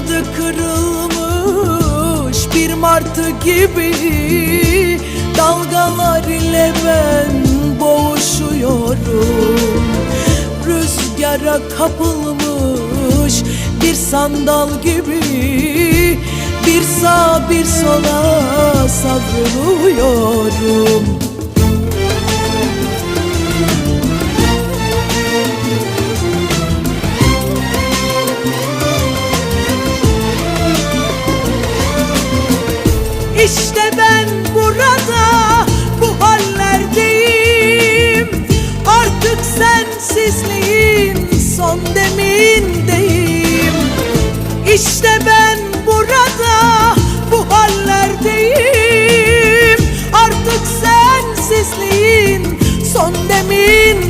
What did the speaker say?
Kanadı kırılmış bir martı gibi. Dalgalar ile ben boğuşuyorum. Rüzgara kapılmış bir sandal gibi. Bir sağa bir sola savruluyorum İşte ben burada bu hallerdeyim. Artık sensizliğin son demindeyim. İşte ben burada bu hallerdeyim. Artık sensizliğin son demindeyim.